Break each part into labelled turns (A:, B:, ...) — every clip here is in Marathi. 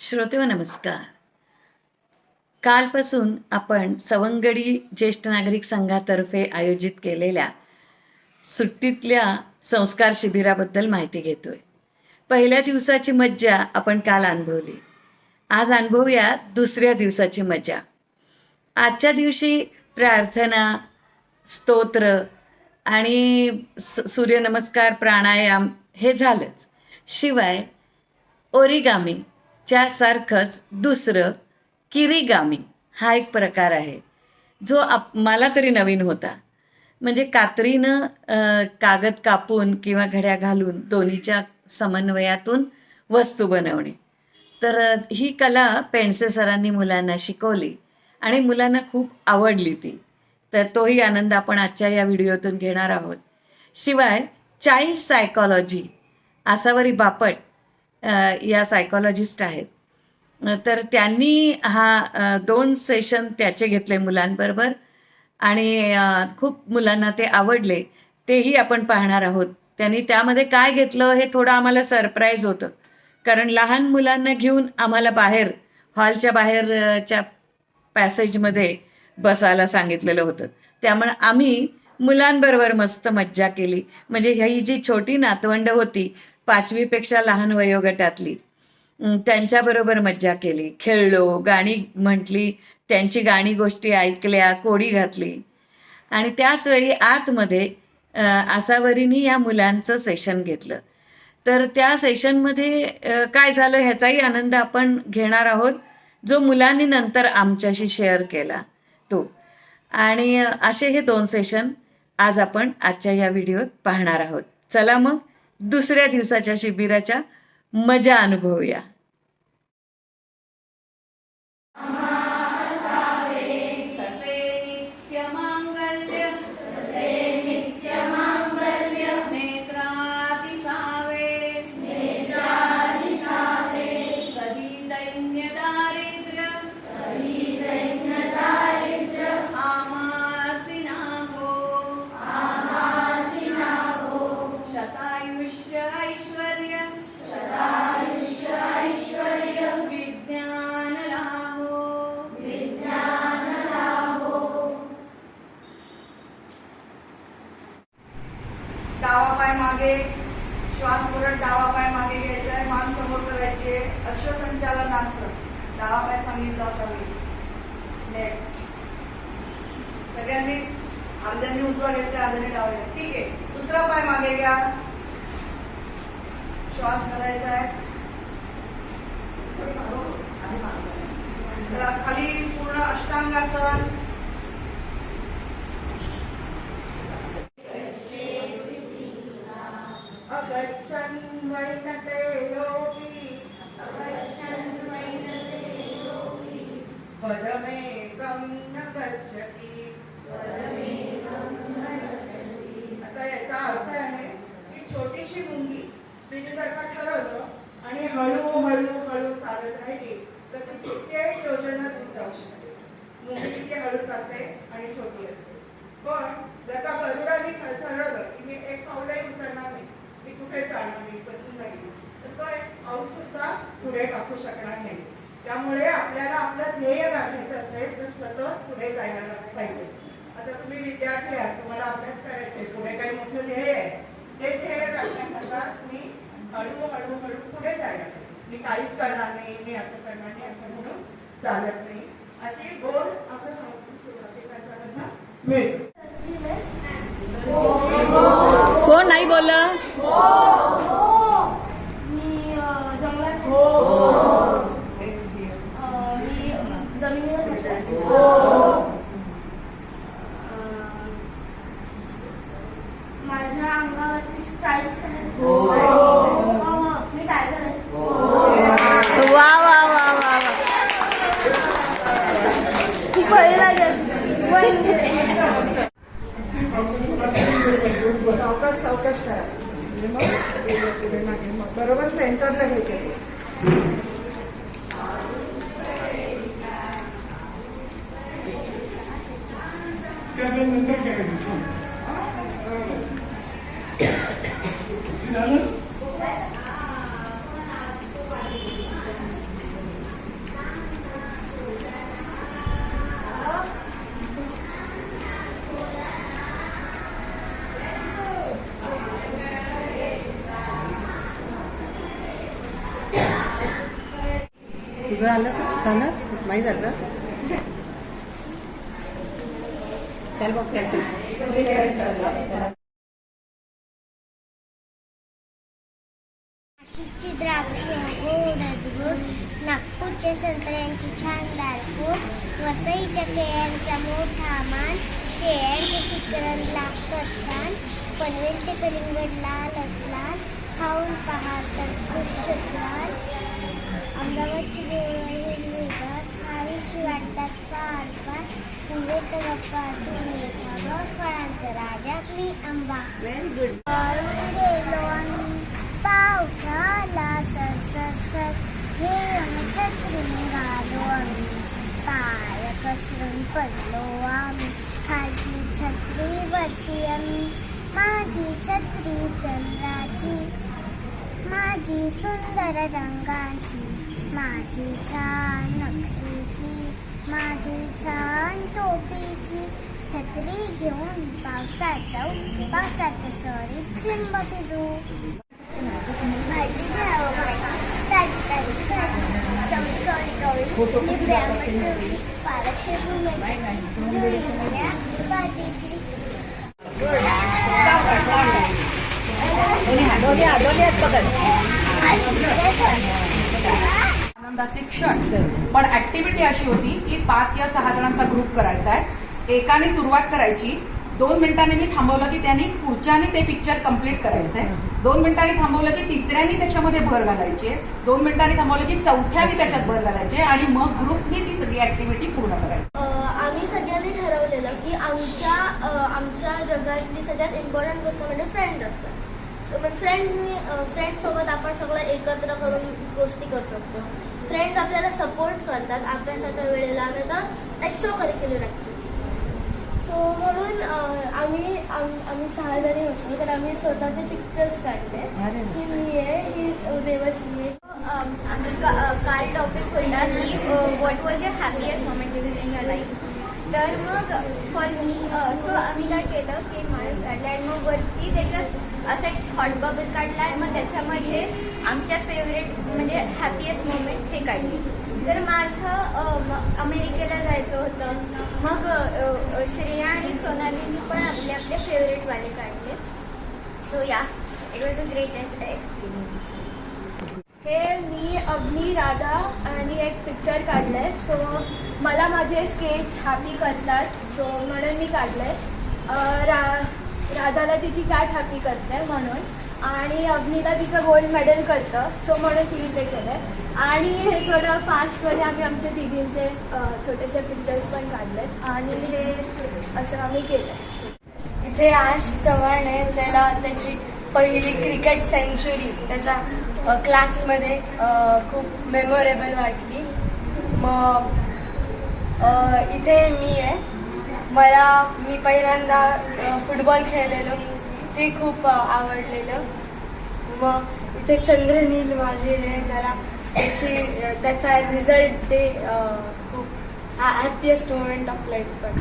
A: श्रोतेव नमस्कार. कालपासून आपण सवंगडी ज्येष्ठ नागरिक संघातर्फे आयोजित केलेल्या सुट्टीतल्या संस्कार शिबिराबद्दल माहिती घेतोय. पहिल्या दिवसाची मज्जा आपण काल अनुभवली. आज अनुभवूया दुसऱ्या दिवसाची मज्जा. आजच्या दिवशी प्रार्थना स्तोत्र आणि सूर्यनमस्कार प्राणायाम हे झालंच. शिवाय ओरिगामी सारखंच दुसरं किरीगामी हा एक प्रकार आहे. जो आप मला तरी नवीन होता. म्हणजे कात्रीनं कागद कापून किंवा घड्या घालून दोन्हीच्या समन्वयातून वस्तू बनवणे. तर ही कला पेंडसे सरांनी मुलांना शिकवली आणि मुलांना खूप आवडली ती. तर तोही आनंद आपण आजच्या या व्हिडिओतून घेणार आहोत. शिवाय चाइल्ड सायकॉलॉजी आसावरी बापट या सायकॉलॉजिस्ट आहेत. तर त्यांनी हा दोन सेशन त्याचे घेतले मुलांबरोबर. आणि खूप मुलांना ते आवडले. तेही आपण पाहणार आहोत. त्यांनी त्यामध्ये काय घेतलं हे थोडं आम्हाला सरप्राईज होतं. कारण लहान मुलांना घेऊन आम्हाला बाहेर हॉलच्या बाहेरच्या पॅसेजमध्ये बसायला सांगितलेलं होतं. त्यामुळे आम्ही मुलांबरोबर मस्त मज्जा केली. म्हणजे ही जी छोटी नातवंड होती पाचवीपेक्षा लहान वयोगटातली. त्यांच्याबरोबर मज्जा केली. खेळलो गाणी म्हटली त्यांची गाणी गोष्टी ऐकल्या कोडी घातली. आणि त्याचवेळी आतमध्ये आसावरीनी या मुलांचं सेशन घेतलं. तर त्या सेशनमध्ये काय झालं ह्याचाही आनंद आपण घेणार आहोत जो मुलांनी नंतर आमच्याशी शेअर केला तो. आणि असे हे दोन सेशन आज आपण आजच्या या व्हिडिओत पाहणार आहोत. चला मग दुसऱ्या दिवसाच्या शिबिराच्या मजा अनुभवूया.
B: सगळ्यांनी अर्ध्यांनी उजवा घ्यायचा अर्ध्याने डावा घ्यायचा ठीक आहे दुसरा पाय मागे घ्या. श्वास करायचा आहे. खाली पूर्ण अष्टांगासन अगच्छन् वैनते योगी पदमेकं न गच्छति। आता याचा अर्थ आहे की छोटीशी मुंगी बिजसारखं ठरवलं आणि हळू हळू हळू चालत राहिली तर ती कित्येक योजना दूर जाऊ शकते. मुंगी किती हळू चालते आणि छोटी असते. पण जर का गरुडाने ठरवलं की मी एक पावलंही उचलणार नाही मी कुठे चालणार नाही बसून राहील तर तो एक पाऊल सुद्धा पुढे टाकू शकणार नाही. त्यामुळे आपल्याला आपलं ध्येय गाठायचं असेल तर सतत पुढे जायला पाहिजे. आता तुम्ही विद्यार्थी आहात तुम्हाला अभ्यास करायचे पुढे काही मोठं ध्येय आहे. ते ध्येय राखण्याकरता तुम्ही हळू हळू हळू पुढे जायला मी काहीच करणार नाही मी असं करणार नाही असं म्हणून चालत नाही. अशी गोल असं संस्कृत सुभाषिकाच्या मिळतो
A: कोण नाही बोललं
C: मी अ, जंगलात अ, मी जमिनीवर राहतो. अ, माझ्या अंगावरती स्ट्राईप्स आहेत अ, मी टायगर आहे
A: वा वा वा वा वा
C: खूप पहिला म्हणजे
B: सावकाश सावकाश करा म्हणजे मग पुढे पुढे मागे मग बरोबर सेंटरला घ्यायचे
D: त्याच्यानंतर करायचं
E: तुझं आलं का? झालं? नाही झालं? त्याला बघ त्याचं
C: नाशिकची द्राक्षे गोड अद्भुत नागपूरच्या संत्र्यांची छान दारपूर वसईच्या केळ्यांचा मोठा मान केळ्यांचे शिकरण लागतं छान पनवेलचे कलिंगड लालच लाल खाऊन पहा तर खूपच लाल अमरावतीची गोळ हिरवीगार खावीशी वाटतात फार फार तुझे तर तुम्ही फळांचा राजा मी आंबा.
E: व्हेरी गुड
C: गेलो आम्ही पावसाला सर सर सर घेऊन छत्री निघालो आम्ही. पाय कसरून पडलो आम्ही. खाली छत्रीवरती आम्ही. माझी छत्री चंद्राची माझी सुंदर रंगाची. माझी छान नक्षीची माझी छान टोपीची छत्री घेऊन पावसात जाऊ पावसाच्या सरीत चिंब भिजू भाजी घ्यावं भाजी ताजी ताजी भाजी
F: आनंदाचे क्षण. पण ऍक्टिव्हिटी अशी होती की पाच या सहा जणांचा ग्रुप करायचा आहे. एकाने सुरुवात करायची. दोन मिनिटांनी मी थांबवलं की त्यांनी पुढच्याने ते पिक्चर कंप्लीट करायचंय. दोन मिनिटांनी थांबवलं की तिसऱ्यानी त्याच्यामध्ये भर घालायची दोन मिनिटांनी थांबवलं की चौथ्यानी त्याच्यात भर घालायचे आणि मग ग्रुपनी ती सगळी ऍक्टिव्हिटी पूर्ण करायची.
C: आम्ही सगळ्यांनी ठरवलेलं की आमच्या आमच्या जगातली सगळ्यात इम्पॉर्टंट गोष्ट म्हणजे फ्रेंड्स असतात. तर मग फ्रेंड्सनी फ्रेंड्स सोबत आपण सगळं एकत्र करून गोष्टी करू शकतो. फ्रेंड्स आपल्याला सपोर्ट करतात अभ्यासाच्या वेळेला नाही तर एक्स्ट्रा करिक्युलर ॲक्टिव्हिटीज सो म्हणून आम्ही आम- आम्ही सहा जणी होतो तर आम्ही स्वतःचे पिक्चर्स काढले. ही मी आहे ही देवश्री आहे.
G: आम्ही काल टॉपिक होता की what was your happiest moment in your life तर मग फॉर मी सो आम्ही काय केलं की माणूस काढला आणि मग वरती त्याच्यात असा एक हॉट बबल काढला आणि मग त्याच्यामध्ये आमच्या फेवरेट म्हणजे हॅपीएस्ट मोमेंट्स हे काढले. तर माझं अमेरिकेला जायचं होतं. मग श्रेया आणि सोनालीनी पण आपले आपले फेवरेटवाले काढले. सो या it was a greatest experience
C: हे मी अग्नी राधा आणि एक पिक्चर काढलंय. सो मला माझे स्केच हॅपी करतात सो म्हणून मी काढलंय. रा राधाला तिची कॅट हॅपी करते म्हणून. आणि अग्नीला तिचं गोल्ड मेडल करतं सो म्हणून तिने ते केलंय. आणि हे थोडं फास्टमध्ये आम्ही आमच्या तिघींचे छोटेसे पिक्चर्स पण काढलेत. आणि हे असं आम्ही केलं
H: इथे आश चव्हाण आहे. त्याला त्याची पहिली क्रिकेट सेंचुरी त्याच्या क्लासमध्ये खूप मेमोरेबल वाटली. मग इथे मी आहे. मला मी पहिल्यांदा फुटबॉल खेळलेलो. ते खूप आवडलेलं. मग इथे चंद्रनील माझे आहे त्याला त्याची त्याचा रिझल्ट ते खूप हॅपीएस्ट मोमेंट ऑफ लाईफ पण.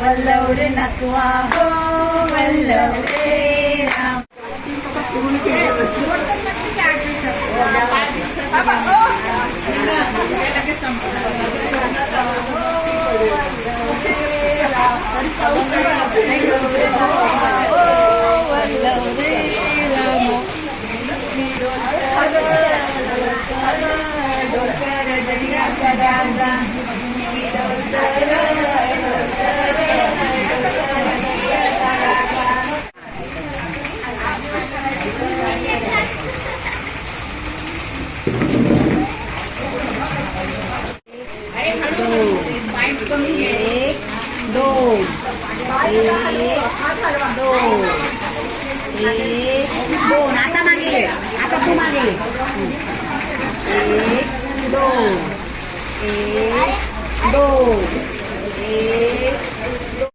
H: वल्लवरे नकवा हो वल्लवरे।
E: दोन दोन एक दोन आता मागे आता तू मागे एक दोन एक दोन एक